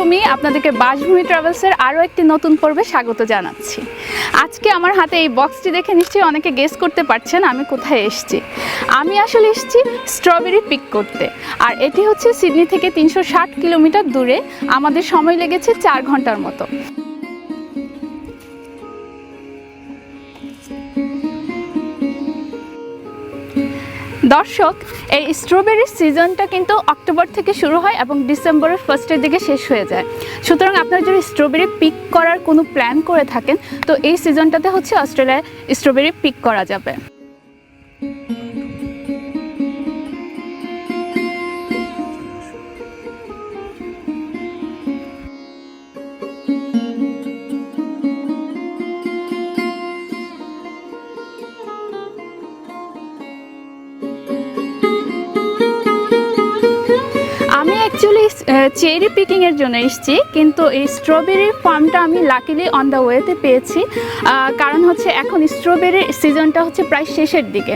আমি শামেও সুমি আপনাদেরকে বাসভূমি ট্রাভেলসের আরও একটি নতুন পর্বে স্বাগত জানাচ্ছি। আজকে আমার হাতে এই বক্সটি দেখে নিশ্চয়ই অনেকে গেস করতে পারছেন আমি কোথায় এসছি। আমি আসলে এসেছি স্ট্রবেরি পিক করতে। আর এটি হচ্ছে সিডনি থেকে তিনশো ষাট কিলোমিটার দূরে। আমাদের সময় লেগেছে চার ঘণ্টার মতো। দর্শক, এই স্ট্রবেরির সিজনটা কিন্তু অক্টোবর থেকে শুরু হয় এবং ডিসেম্বরের ফার্স্টের দিকে শেষ হয়ে যায়। সুতরাং আপনারা যদি স্ট্রবেরি পিক করার কোনো প্ল্যান করে থাকেন, তো এই সিজনটাতে হচ্ছে অস্ট্রেলিয়ায় স্ট্রবেরি পিক করা যাবে। চেরি পিকিংয়ের জন্য এসেছি, কিন্তু এই স্ট্রবেরির ফার্মটা আমি লাকিলি অন দ্য ওয়েতে পেয়েছি। কারণ হচ্ছে এখন স্ট্রবেরির সিজনটা হচ্ছে প্রায় শেষের দিকে।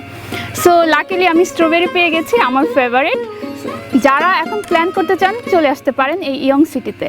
সো লাকিলি আমি স্ট্রবেরি পেয়ে গেছি, আমার ফেভারিট যারা এখন প্ল্যান করতে চান, চলে আসতে পারেন এই ইয়ং সিটিতে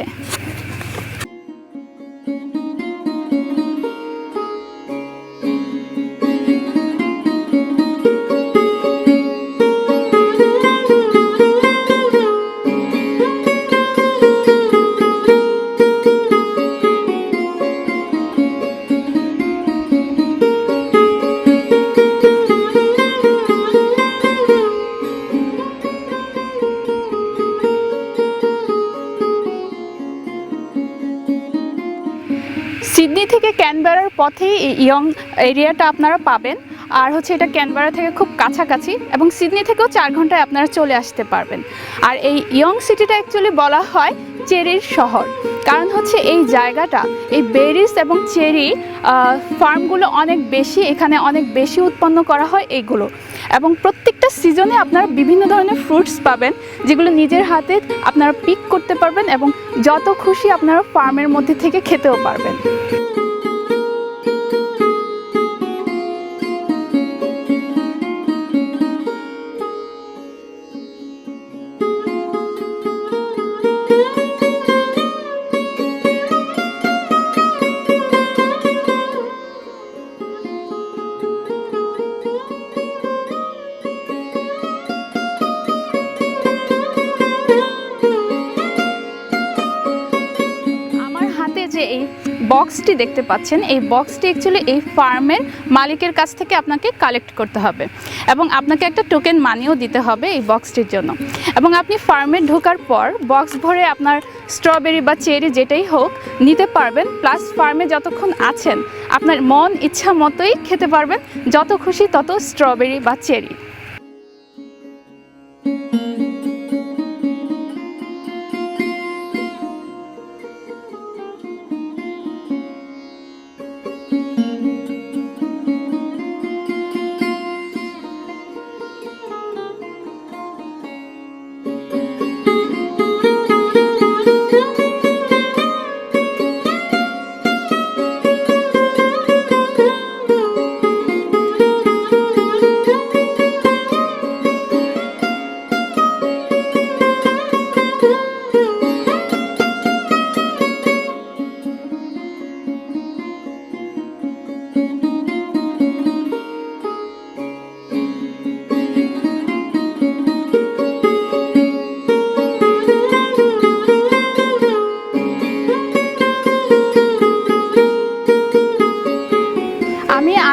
এই ইয়ং এরিয়াটা আপনারা পাবেন। আর হচ্ছে এটা ক্যানবেরা থেকে খুব কাছাকাছি এবং সিডনি থেকেও চার ঘন্টায় আপনারা চলে আসতে পারবেন। আর এই ইয়ং সিটিটা অ্যাকচুয়ালি বলা হয় চেরির শহর। কারণ হচ্ছে এই জায়গাটা, এই বেরিস এবং চেরি ফার্মগুলো অনেক বেশি, এখানে অনেক বেশি উৎপন্ন করা হয় এইগুলো এবং প্রত্যেকটা সিজনে আপনারা বিভিন্ন ধরনের ফ্রুটস পাবেন, যেগুলো নিজের হাতে আপনারা পিক করতে পারবেন এবং যত খুশি আপনারা ফার্মের মধ্যে থেকে খেতেও পারবেন। বক্সটি দেখতে পাচ্ছেন। এই বক্সটি অ্যাকচুয়ালি এই ফার্মের মালিকের কাছ থেকে আপনাকে কালেক্ট করতে হবে এবং আপনাকে একটা টোকেন মানিও দিতে হবে এই বক্সটির জন্য। এবং আপনি ফার্মে ঢোকার পর বক্স ভরে আপনার স্ট্রবেরি বা চেরি যেটাই হোক নিতে পারবেন। প্লাস ফার্মে যতক্ষণ আছেন, আপনার মন ইচ্ছা মতোই খেতে পারবেন। যত খুশি তত স্ট্রবেরি বা চেরি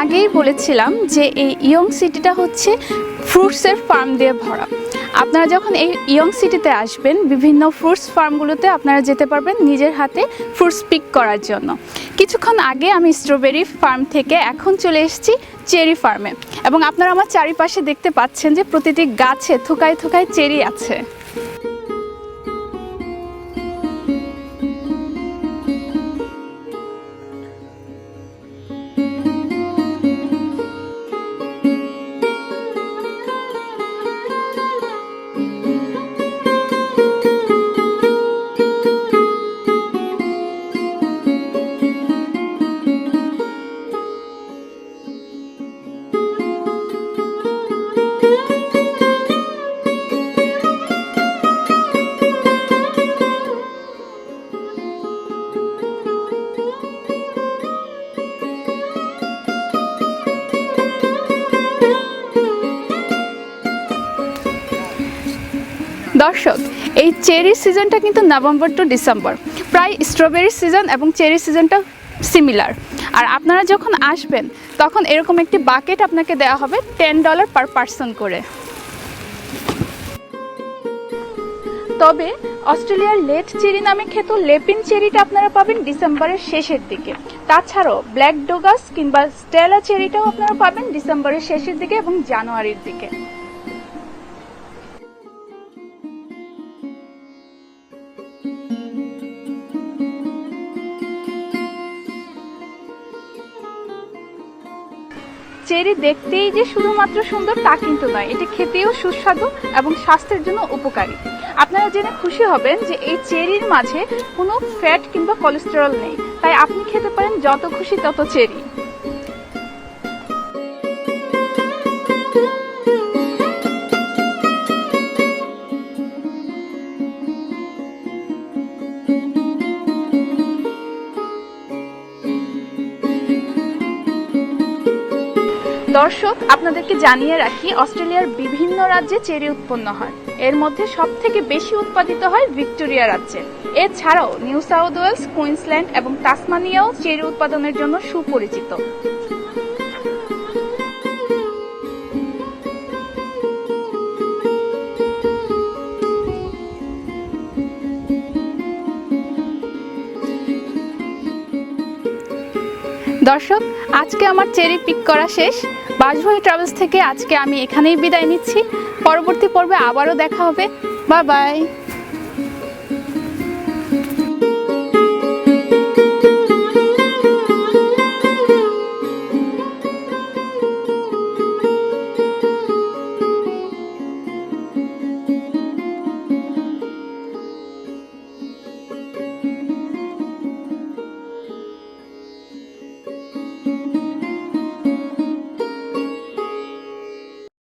আগেই বলেছিলাম যে এই ইয়ং সিটিটা হচ্ছে ফ্রুটসের ফার্ম দিয়ে ভরা। আপনারা যখন এই ইয়ং সিটিতে আসবেন, বিভিন্ন ফ্রুটস ফার্মগুলোতে আপনারা যেতে পারবেন নিজের হাতে ফ্রুটস পিক করার জন্য। কিছুক্ষণ আগে আমি স্ট্রবেরি ফার্ম থেকে এখন চলে এসেছি চেরি ফার্মে। এবং আপনারা আমার চারিপাশে দেখতে পাচ্ছেন যে প্রতিটি গাছে থোকায় থোকায় চেরি আছে। দর্শক, এই চেরি সিজনটা কিন্তু নভেম্বর টু ডিসেম্বর। প্রায় স্ট্রবেরি সিজন এবং চেরি সিজনটা সিমিলার আর আপনারা যখন আসবেন, তখন এরকম একটি বাকেট আপনাকে দেওয়া হবে টেন ডলার পার পার্সন করে। তবে অস্ট্রেলিয়ার লেট চেরি নামে খ্যাত লেপিন চেরিটা আপনারা পাবেন ডিসেম্বরের শেষের দিকে। তাছাড়াও ব্ল্যাক ডোগাস কিংবা স্টেলা চেরিটাও আপনারা পাবেন ডিসেম্বরের শেষের দিকে এবং জানুয়ারির দিকে। চেরি দেখতেই যে শুধুমাত্র সুন্দর তা কিন্তু নয়, এটি খেতেও সুস্বাদু এবং স্বাস্থ্যের জন্য উপকারী। আপনারা জেনে খুশি হবেন যে এই চেরির মাঝে কোনো ফ্যাট কিংবা কোলেস্টেরল নেই। তাই আপনি খেতে পারেন যত খুশি তত চেরি। দর্শক, আপনাদেরকে জানিয়ে রাখি, অস্ট্রেলিয়ার বিভিন্ন রাজ্যে চেরি উৎপন্ন হয়। এর মধ্যে সব থেকে বেশি উৎপাদিত হয় ভিক্টোরিয়া রাজ্যে। এছাড়াও নিউ সাউথ ওয়েলস, কুইন্সল্যান্ড এবং তাসমানিয়াও চেরি উৎপাদনের জন্য সুপরিচিত। দর্শক, আজকে আমার চেরি পিক করা শেষ। বাসভূমি ট্রাভেলস থেকে আজকে আমি এখানেই বিদায় নিচ্ছি। পরবর্তী পর্বে আবারও দেখা হবে। Bye bye.